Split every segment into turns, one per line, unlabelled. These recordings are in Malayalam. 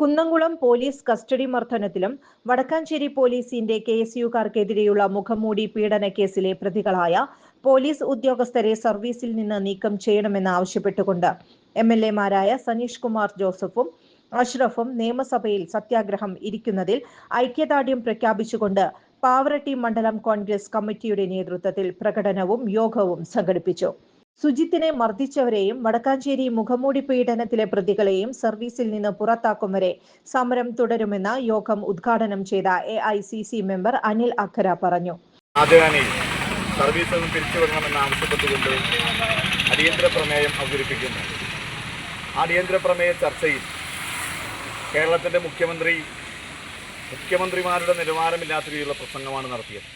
Kunnamkulam police custody മർദ്ദനത്തിലും വടക്കാഞ്ചേരി പോലീസിന്റെ കെ എസ് യുക്കാർക്കെതിരെയുള്ള മുഖംമൂടി പീഡന കേസിലെ പ്രതികളായ പോലീസ് ഉദ്യോഗസ്ഥരെ സർവീസിൽ നിന്ന് നീക്കം ചെയ്യണമെന്ന് ആവശ്യപ്പെട്ടുകൊണ്ട് എം എൽ എമാരായ സനീഷ് കുമാർ ജോസഫും അഷ്റഫും നിയമസഭയിൽ സത്യാഗ്രഹം ഇരിക്കുന്നതിൽ ഐക്യദാർഢ്യം പ്രഖ്യാപിച്ചുകൊണ്ട് പാവറട്ടി മണ്ഡലം കോൺഗ്രസ് കമ്മിറ്റിയുടെ നേതൃത്വത്തിൽ പ്രകടനവും യോഗവും സംഘടിപ്പിച്ചു സുജിത്തിനെ മർദ്ദിച്ചവരെയും വടക്കാഞ്ചേരി മുഖമൂടി പീഡനത്തിലെ പ്രതികളെയും സർവീസിൽ നിന്ന് പുറത്താക്കും വരെ സമരം തുടരുമെന്ന് യോഗം ഉദ്ഘാടനം ചെയ്ത എ മെമ്പർ അനിൽ അഖര പറഞ്ഞു.
സർവീസിൽ അടിയന്തര പ്രമേയം അവതരിപ്പിക്കുന്നു. പ്രമേയ ചർച്ചയിൽ മുഖ്യമന്ത്രി മുഖ്യമന്ത്രിമാരുടെ നിലവാരമില്ലാത്ത രീതിയിലുള്ള പ്രസംഗമാണ് നടത്തിയത്.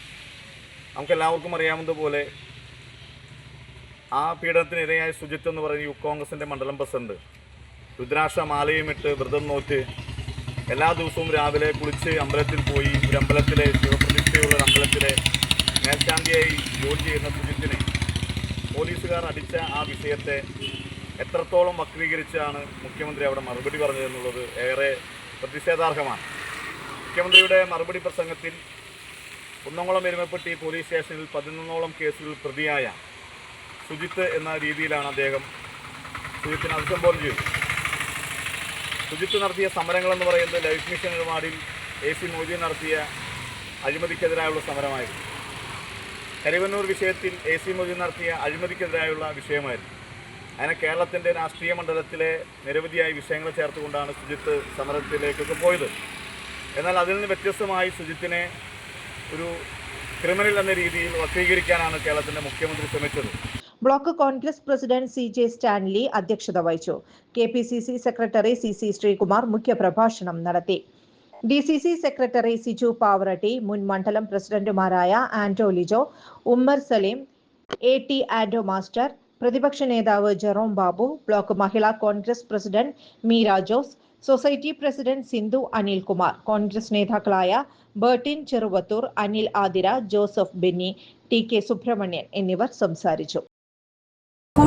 നമുക്കെല്ലാവർക്കും അറിയാവുന്നതുപോലെ ആ പീഡനത്തിനിരയായ സുജിത്ത് എന്ന് പറയുന്ന യൂത്ത് കോൺഗ്രസിന്റെ മണ്ഡലം പ്രസിഡന്റ്. രുദ്രാക്ഷ മാലയുമിട്ട് വ്രതം നോറ്റ് എല്ലാ ദിവസവും രാവിലെ കുളിച്ച് അമ്പലത്തിൽ പോയി ഒരു അമ്പലത്തിലെ ശിവപ്രതിഷ്ഠയുള്ള അമ്പലത്തിലെ മേൽശാന്തിയായി ജോലി ചെയ്യുന്ന സുജിത്തിനെ പോലീസുകാർ അടിച്ച ആ വിഷയത്തെ എത്രത്തോളം വക്രീകരിച്ചാണ് മുഖ്യമന്ത്രി അവിടെ മറുപടി പറഞ്ഞതെന്നുള്ളത് ഏറെ പ്രതിഷേധാർഹമാണ്. മുഖ്യമന്ത്രിയുടെ മറുപടി പ്രസംഗത്തിൽ കുന്നംകുളം എരുമപ്പെട്ടി പോലീസ് സ്റ്റേഷനിൽ പതിനൊന്നോളം കേസുകൾ പ്രതിയായ സുജിത്ത് എന്ന രീതിയിലാണ് അദ്ദേഹം സുജിത്തിനെ അഭിസംബോധന ചെയ്തത് സുജിത്ത് നടത്തിയ സമരങ്ങളെന്ന് പറയുന്നത് ലൈഫ് മിഷൻ ഇടപാടിൽ എ സി മൊയ്തീൻ നടത്തിയ അഴിമതിക്കെതിരായുള്ള സമരമായിരുന്നു. കരിവന്നൂർ വിഷയത്തിൽ എ സി മൊയ്തീൻ നടത്തിയ അഴിമതിക്കെതിരായുള്ള വിഷയമായിരുന്നു. അങ്ങനെ കേരളത്തിന്റെ രാഷ്ട്രീയ മണ്ഡലത്തിലെ നിരവധിയായ വിഷയങ്ങൾ ചേർത്തുകൊണ്ടാണ് സുജിത്ത് സമരത്തിലേക്കൊക്കെ പോയത്. എന്നാൽ അതിൽ നിന്ന് വ്യത്യസ്തമായി സുജിത്തിനെ ഒരു ക്രിമിനൽ എന്ന രീതിയിൽ വക്രീകരിക്കാനാണ് കേരളത്തിന്റെ മുഖ്യമന്ത്രി ശ്രമിച്ചത്.
Block congress president C J Stanley അധ്യക്ഷത വഹിച്ചു. K P C C secretary C C Sreekumar മുഖ്യപ്രഭാഷണം നടത്തി. D C C secretary Siju Pavaratty മുൻ മണ്ഡലം പ്രസിഡന്റുമാരായ Anto Lijo Ummer Saleem A T Anto master പ്രതിപക്ഷ നേതാവ് Jerome Babu block Mahila congress president Meera Jose society president Sindhu Anilkumar congress നേതാക്കളായ Bertin Cheruvathur Anil Athira Joseph Benny T K Subramanian എന്നിവർ സംസാരിച്ചു.